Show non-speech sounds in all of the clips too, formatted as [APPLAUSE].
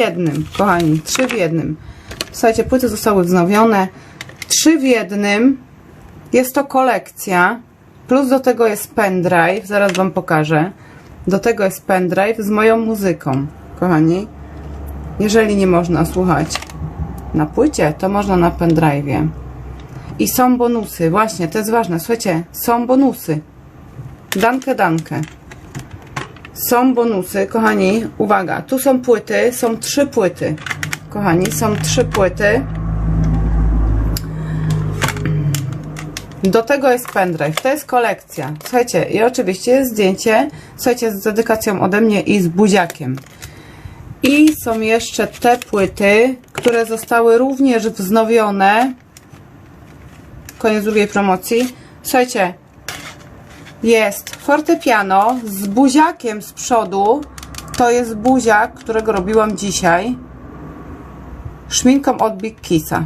jednym, kochani, trzy w jednym. Słuchajcie, płyty zostały wznowione. Trzy w jednym. Jest to kolekcja. Plus do tego jest pendrive, zaraz Wam pokażę. Do tego jest pendrive z moją muzyką, kochani. Jeżeli nie można słuchać na płycie, to można na pendrive'ie. I są bonusy, właśnie, to jest ważne. Słuchajcie, są bonusy. Dankę, dankę. Są bonusy, kochani. Uwaga, tu są płyty, są trzy płyty. Kochani, są trzy płyty. Do tego jest pendrive, to jest kolekcja. Słuchajcie, i oczywiście jest zdjęcie, słuchajcie, z dedykacją ode mnie i z buziakiem. I są jeszcze te płyty, które zostały również wznowione. Koniec drugiej promocji. Słuchajcie, jest fortepiano z buziakiem z przodu. To jest buziak, którego robiłam dzisiaj. Szminką od Big Kissa.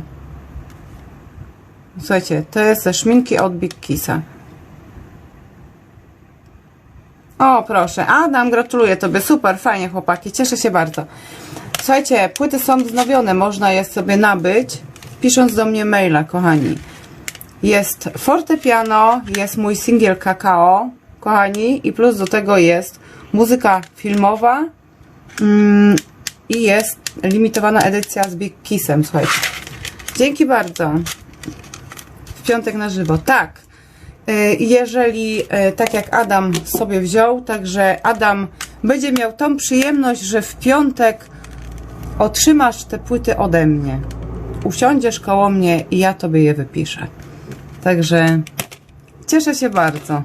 Słuchajcie, to jest ze szminki od Big Kissa. O, proszę. Adam, gratuluję Tobie. Super, fajnie chłopaki. Cieszę się bardzo. Słuchajcie, płyty są wznowione. Można je sobie nabyć, pisząc do mnie maila, kochani. Jest fortepiano, jest mój singiel kakao, kochani, i plus do tego jest muzyka filmowa mm, i jest limitowana edycja z Big Kissem, słuchajcie. Dzięki bardzo. W piątek na żywo. Tak. Y, Jeżeli, y, tak jak Adam sobie wziął, także Adam będzie miał tą przyjemność, że w piątek otrzymasz te płyty ode mnie. Usiądziesz koło mnie i ja tobie je wypiszę. Także cieszę się bardzo.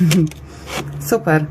[LAUGHS] Super.